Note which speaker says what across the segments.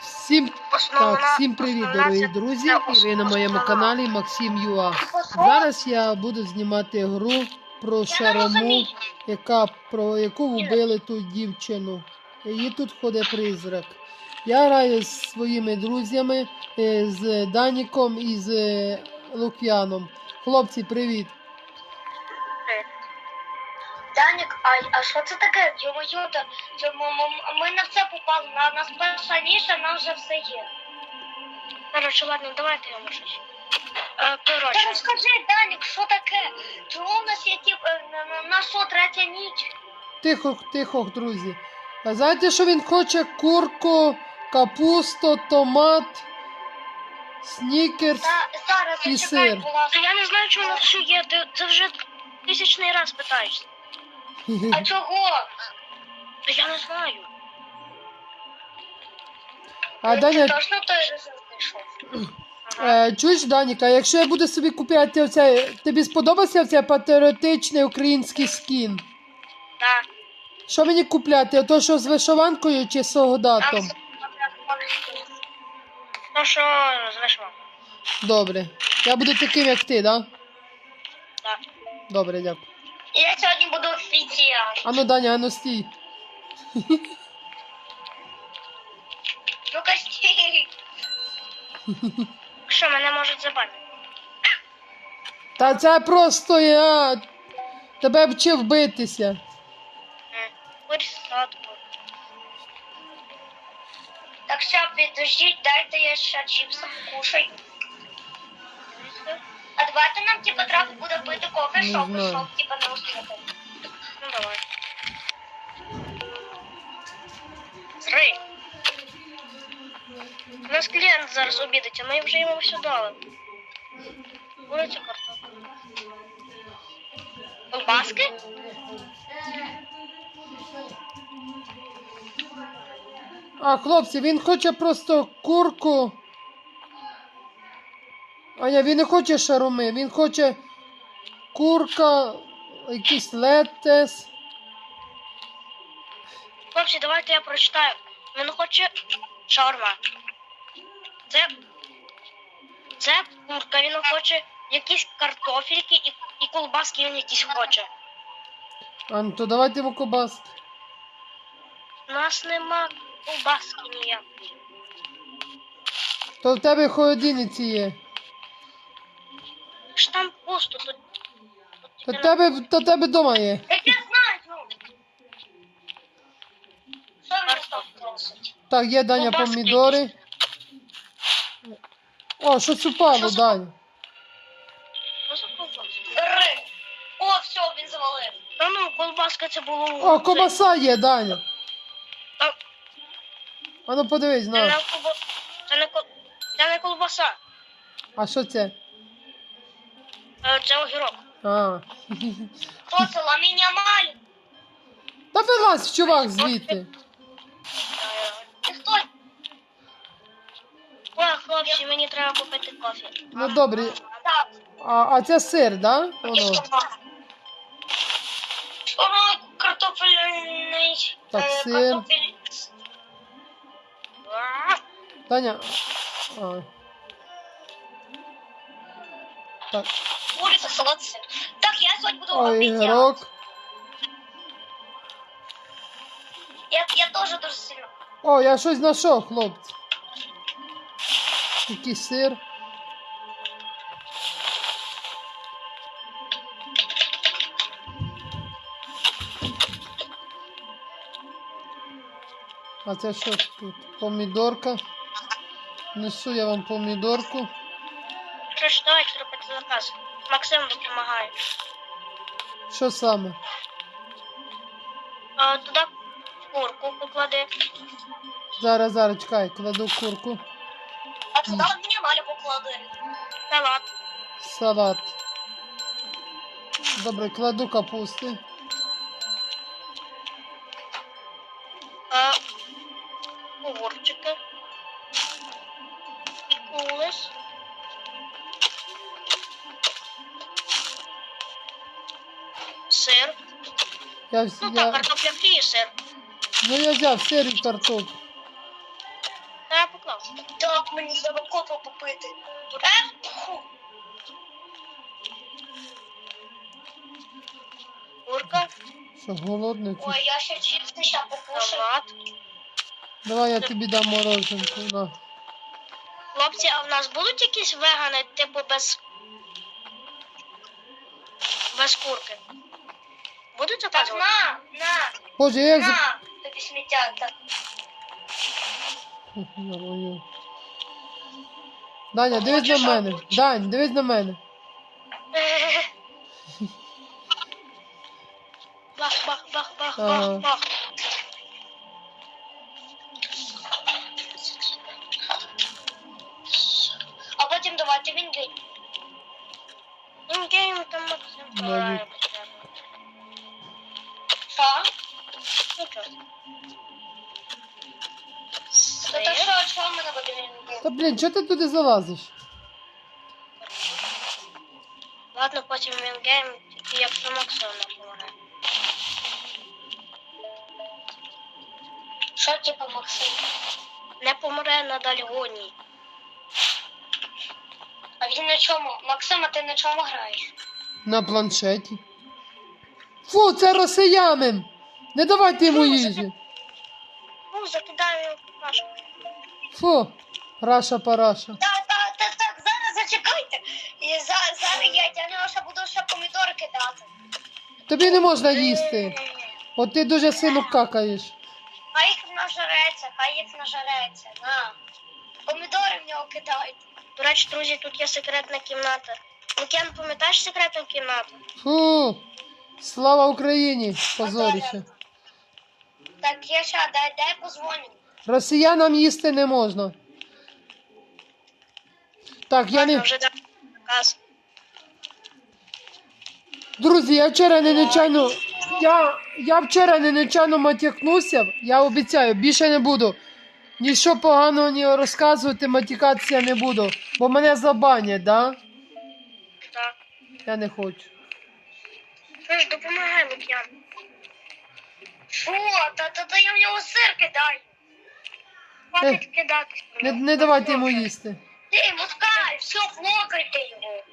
Speaker 1: Всім, так, всім привіт, дорогі друзі! І ви на моєму каналі Максим Юа. Зараз я буду знімати гру про
Speaker 2: розумію.
Speaker 1: яка про яку вбили ту дівчину. Її тут ходить призрак. Я граю з своїми друзями, е, з Даніком і з е, Лук'яном. Хлопці, привіт!
Speaker 2: А, а що це таке? Йо-моє, ми на все попали, на нас перша ніша, нам вже все є.
Speaker 3: Короче, ладно, давайте я можу. Е,
Speaker 2: Та розкажи, Данік, що таке? Чому в нас які, е, на, що третя ніч?
Speaker 1: Тихо, тихо, друзі. А знаєте, що він хоче? Курку, капусту, томат, снікерс.
Speaker 2: Та зараз
Speaker 1: І
Speaker 2: зачекай,
Speaker 1: сир.
Speaker 2: будь ласка.
Speaker 3: я не знаю, чому у нас все є. Ти- Це вже тисячний раз питаєшся.
Speaker 2: А чого?
Speaker 3: Я не знаю.
Speaker 1: А
Speaker 2: Ти
Speaker 1: Даня,
Speaker 2: точно той режим знайшов?
Speaker 1: Е, чуєш, Даніка, якщо я буду собі купляти оцей, тобі сподобався цей патріотичний український скін?
Speaker 3: Так.
Speaker 1: Що мені купляти? Ото що з вишиванкою чи з солдатом?
Speaker 3: Ну що, залишимо.
Speaker 1: Добре. Я буду таким, як ти, да?
Speaker 3: Так.
Speaker 1: Добре, дякую.
Speaker 2: Я сьогодні буду офіціал.
Speaker 1: Ану, Даня, ану стій.
Speaker 2: Ну-ка стій.
Speaker 3: Що, мене можуть забати?
Speaker 1: Та це просто я тебе вчив битися.
Speaker 3: Пересадку.
Speaker 2: Так що підождіть, дайте я ще чіпси покушаю. А давайте нам типа треба буде пити кофе,
Speaker 1: Не
Speaker 2: щоб
Speaker 1: знаю.
Speaker 2: щоб типа не уснути.
Speaker 3: Ну давай. Три. У нас клієнт зараз обідить, а ми вже йому все дали. Куриця картопля. Колбаски?
Speaker 1: А, хлопці, він хоче просто курку. А ні, він не хоче шаруми, він хоче курка, якийсь летес.
Speaker 3: Хлопці, давайте я прочитаю. Він хоче шаурма. Це. Це курка, він хоче якісь картофельки і, і колбаски він якісь хоче.
Speaker 1: А ну то давайте йому кобаски.
Speaker 3: У нас нема колбаски ніякої.
Speaker 1: То в тебе холодильниці є.
Speaker 3: Ж там пусто тут.
Speaker 1: Тебе, то тебе вдома є.
Speaker 2: Так я знаю, ну. Що він там просить?
Speaker 1: Так, є Даня
Speaker 3: Ковбаски
Speaker 1: помідори. О, щось упало,
Speaker 3: Що за-
Speaker 1: Даня.
Speaker 3: Колбаска?
Speaker 2: Ри. О, все, він завалив.
Speaker 3: Та ну, колбаска це було.
Speaker 1: О, кобаса є, Даня.
Speaker 3: Та-
Speaker 1: А ну подивись,
Speaker 3: Це не,
Speaker 1: на.
Speaker 3: колба... це, не, кол- це не колбаса,
Speaker 1: А що це?
Speaker 3: Е, це огірок.
Speaker 1: А.
Speaker 2: Хто це ламіння маль?
Speaker 1: Та вилазь, чувак, звідти.
Speaker 3: Е,
Speaker 2: Ти хто?
Speaker 3: О, хлопці, мені треба купити кофе.
Speaker 1: Ну добре. А, а це сир, да? Воно.
Speaker 2: Воно картопельний.
Speaker 1: Так,
Speaker 2: е,
Speaker 1: сир.
Speaker 2: картопель-
Speaker 1: Таня. А. Так,
Speaker 2: Куриця, салат, сир. Так, я сьогодні буду
Speaker 1: ой,
Speaker 2: офіціал.
Speaker 1: грок.
Speaker 2: Я, я теж дуже сильно.
Speaker 1: О, я щось знайшов, хлопці. Який сир. А це що тут? Помідорка. Несу я вам помідорку.
Speaker 3: Що ж, давайте робити заказ. Максим допомагає.
Speaker 1: Що саме?
Speaker 3: А, туди курку поклади.
Speaker 1: Зараз, зараз, чекай, кладу курку.
Speaker 2: А туди мені Валя поклади.
Speaker 3: Салат.
Speaker 1: Салат. Добре, кладу капусти.
Speaker 3: Сир.
Speaker 1: Я, вс-
Speaker 3: Ну так,
Speaker 1: я,
Speaker 3: картопля фрі і сир.
Speaker 1: ну я взяв сир і картоплю.
Speaker 3: треба покласти.
Speaker 2: Так, мені треба кофе попити. Е, фу.
Speaker 3: Курка,
Speaker 1: Що, голодний? чи
Speaker 2: Ой, я ще чіпси ще покушаю.
Speaker 3: салат.
Speaker 1: Давай я тобі дам мороженку. На.
Speaker 3: Хлопці, а в нас будуть якісь вегани, типу без. Без курки? Будуть
Speaker 2: Так,
Speaker 3: заказувати?
Speaker 2: на, на,
Speaker 1: Боже, як... за-
Speaker 2: на, тобі сміття. Так.
Speaker 1: Я мою. Даня, дивись на мене. Дань, дивись на мене.
Speaker 3: Бах, бах, бах, бах,
Speaker 1: Ага.
Speaker 3: бах, бах.
Speaker 2: А потім давайте він день.
Speaker 3: Інгейм там Максим
Speaker 1: Навіть.
Speaker 3: Нічого.
Speaker 2: То так що, мене буде він день?
Speaker 1: Та блін, чого ти туди залазиш?
Speaker 3: Ладно, потім інгейм, тільки якщо Максим не помагає.
Speaker 2: Що типу Максим?
Speaker 3: Не помре на Дальгоні.
Speaker 2: А він на чому? Максим, а ти на чому граєш?
Speaker 1: На планшеті. Фу, це росіянин! Не давайте йому їжі.
Speaker 3: Ну, закидаю його в кашку.
Speaker 1: Фу, раша параша.
Speaker 2: Так, так, так, так, зараз зачекайте. І за, зараз я тягну, ще буду ще помідори кидати.
Speaker 1: Тобі не можна їсти. От ти дуже сильно какаєш.
Speaker 2: Хай їх нажереться, хай їх нажереться. На. Помідори в нього кидають.
Speaker 3: До речі, друзі, тут є секретна кімната. Лук'ян, пам'ятаєш секретну кімнату?
Speaker 1: Фу. Слава Україні! Позоріще.
Speaker 2: Так, я ще, дай, дай позвоню.
Speaker 1: Росіянам їсти не можна. Так, я не.
Speaker 3: вже дав наказ.
Speaker 1: Друзі, я вчора не нечайно. Я, я вчора не нечайно матякнувся. Я обіцяю, більше не буду. Нічого поганого ні розказувати, матікатися не буду. Бо мене забанять, да?
Speaker 3: Так.
Speaker 1: Я не хочу.
Speaker 3: Ну ж, допомагай, Лук'ян.
Speaker 2: Фу, та, та, та я в нього сир кидаю.
Speaker 3: Хватить кидати.
Speaker 1: Не, не давайте йому їсти.
Speaker 2: Ти, москаль, все, флокайте його.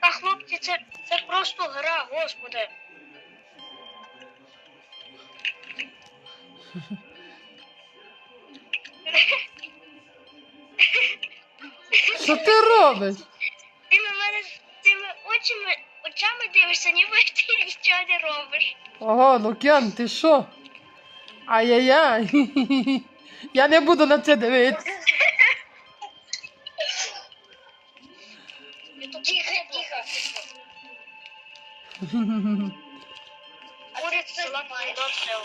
Speaker 3: А хлопці, це, це просто гра, господи.
Speaker 1: Що ти робиш?
Speaker 3: Ти на мене з цими очима, очами дивишся, ніби ти нічого не робиш.
Speaker 1: Ого, Лук'ян, ти що? Ай-яй-яй. Я не буду на це дивитися.
Speaker 2: Тихо, тихо.
Speaker 3: Куриця знімає.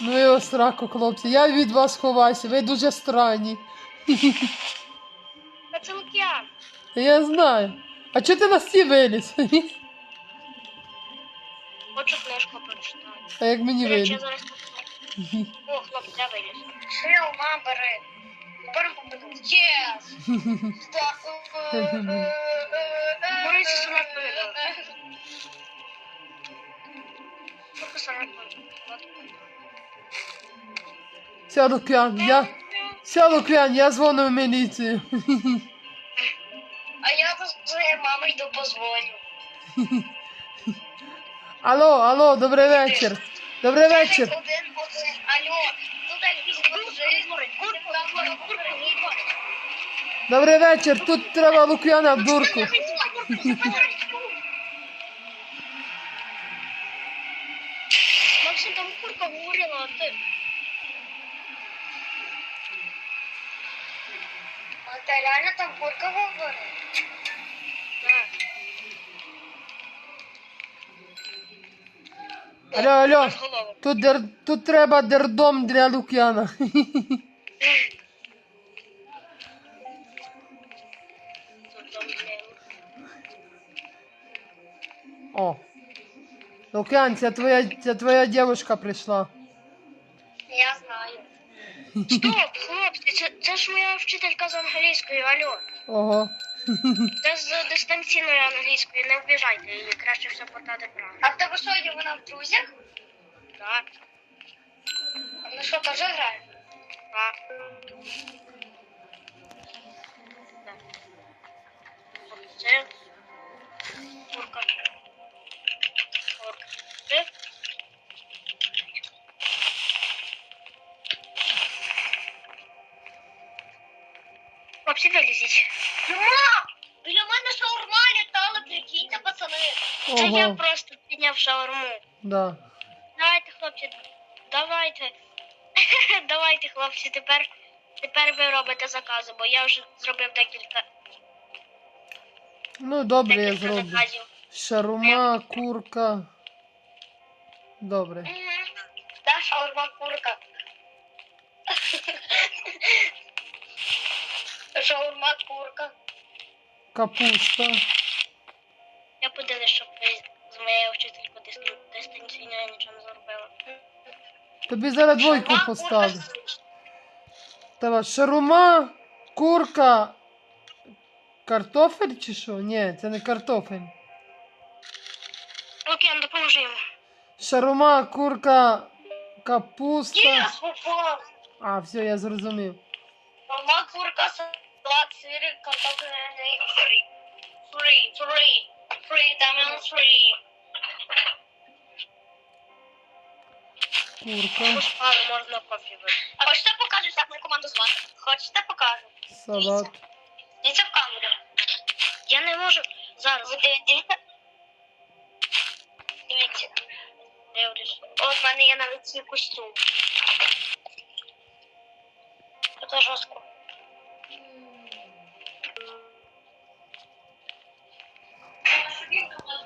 Speaker 1: Ну і ось раку, хлопці. Я від вас ховаюся, ви дуже странні.
Speaker 3: Та це Лук'ян.
Speaker 1: Я знаю. А чого ти на стій виліз?
Speaker 3: Хочу книжку прочитати.
Speaker 1: А як мені
Speaker 3: я
Speaker 1: виліз?
Speaker 3: зараз. О, хлопці, я виліз.
Speaker 2: Шил, на, бери. Тепер побуду. Єс.
Speaker 3: Салат помідор. Трохи салат помідор.
Speaker 1: Ся Лук'ян, я. Ся Лук'ян, я дзвоню в міліцію.
Speaker 2: А я до своєї мами йду позвоню.
Speaker 1: Алло, алло, добрий вечір. Добрий вечір. Добрий вечір. Тут треба Лук'яна в дурку.
Speaker 3: Максим, там курка говорила, а ти...
Speaker 2: А та реально там курка говорить?
Speaker 3: Так.
Speaker 1: Алло, алло. Тут, дер... Тут треба дердом для Лук'яна. О. Лук'ян, це твоя, це твоя дівчинка прийшла.
Speaker 2: Я знаю.
Speaker 3: Стоп, хлопці, це, це ж моя вчителька з англійської, алло.
Speaker 1: Ого.
Speaker 3: Це дистанційної англійської, не вбіжайте її, краще все подати правильно.
Speaker 2: А в тебе що є вона в друзях?
Speaker 3: Так.
Speaker 2: Ну що, теж грає?
Speaker 3: Так. Це курка. Курка. Хлопці, вилізіть.
Speaker 2: Нема! Біля мене шаурма літала, прикиньте, пацани.
Speaker 3: Це я просто підняв шаурму.
Speaker 1: да.
Speaker 3: Давайте, хлопці, давайте. давайте, хлопці, тепер, тепер ви робите закази, бо я вже зробив декілька,
Speaker 1: Ну, добре, я
Speaker 3: декілька
Speaker 1: зроблю.
Speaker 3: заказів.
Speaker 1: Шарума, курка. Добре.
Speaker 2: Мгм. Да, шаурма курка. шаурма курка.
Speaker 1: Капуста.
Speaker 3: Я подивлюсь, щоб ви з моєю вчителькою дистанційно я нічого не зробила.
Speaker 1: Тобі зараз двойку поставлю. Давай, шарума, курка. Картофель чи що? Ні, це не картофель.
Speaker 3: Окей, допоможу йому.
Speaker 1: Шарума, курка, капуста.
Speaker 2: Yes.
Speaker 1: А, все, я зрозумів.
Speaker 2: Шаурма, курка, салат, сир, картофельний фрі. Фрі, фрі. Фрі, там фрі.
Speaker 1: Курка,
Speaker 3: Поспали, можна кофі випити.
Speaker 2: А хочете покажу, як мою команду звати? Хочете покажу?
Speaker 1: салат.
Speaker 2: Дивіться в камеру.
Speaker 3: Я не можу зараз.
Speaker 2: Ви дивіться. Дивіться.
Speaker 3: Дивлюсь.
Speaker 2: От в мене є навіть свій костюм. Це жорстко.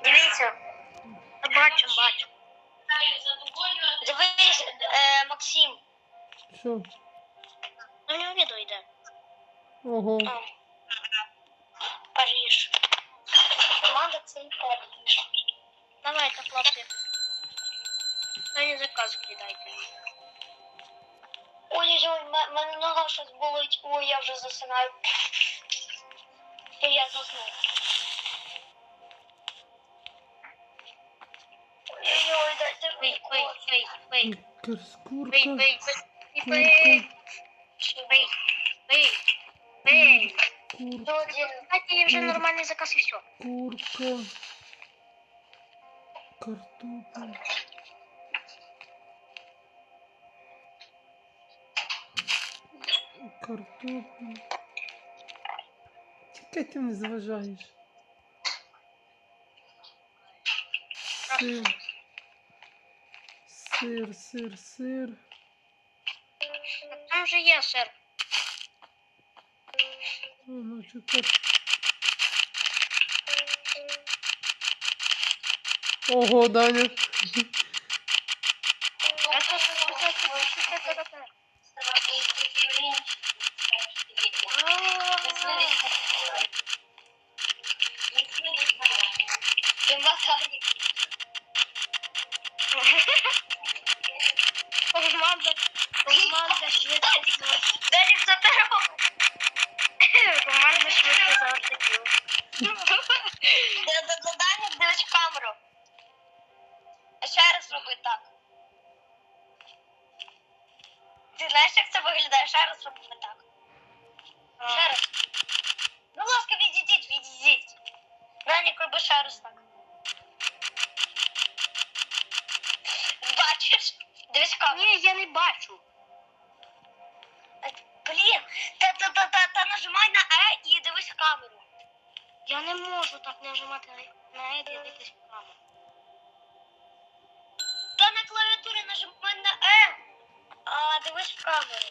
Speaker 2: Дивіться.
Speaker 3: Бачу, бачу.
Speaker 2: Дивись, е, Максим.
Speaker 1: Що?
Speaker 3: У нього відео йде.
Speaker 1: Ого.
Speaker 2: О. Париж. Команда це Париж.
Speaker 3: Давайте, хлопці. Останній заказ кидайте.
Speaker 2: Ой-ой-ой, м- мене нога щось болить. Ой, я вже засинаю. І я заснув.
Speaker 3: Пий,
Speaker 2: руку.
Speaker 3: пий, пий, пий.
Speaker 1: Курка,
Speaker 3: Пий,
Speaker 1: курка,
Speaker 3: пий, пий,
Speaker 1: курка,
Speaker 3: пий, пий, пий, пий.
Speaker 1: курка,
Speaker 3: Дайте їй вже нормальний заказ і все.
Speaker 1: курка. Картопель. Картопель. Чекай, ти не заважаєш. Сир. Сир, сир, сир.
Speaker 3: Там вже є сир.
Speaker 1: О, ну чекай. Ого, Даня.
Speaker 3: Команда, команда швидко
Speaker 2: Дерек затеров.
Speaker 3: Команда швидко заортиків.
Speaker 2: Задання дивись в камеру. А ще раз роби так. Ти знаєш, як це виглядає? Ще раз роби так. Ще раз. Ну, ласка, відійдіть, відійдіть. Данік, роби ще раз так. Бачиш? Дивись в камеру.
Speaker 3: Ні, я не бачу.
Speaker 2: Блін, та, та, та, та, та нажимай на Е і дивись в камеру.
Speaker 3: Я не можу так нажимати на- Е і дивитись в камеру.
Speaker 2: Та на клавіатурі нажимай на Е, а дивись в камеру.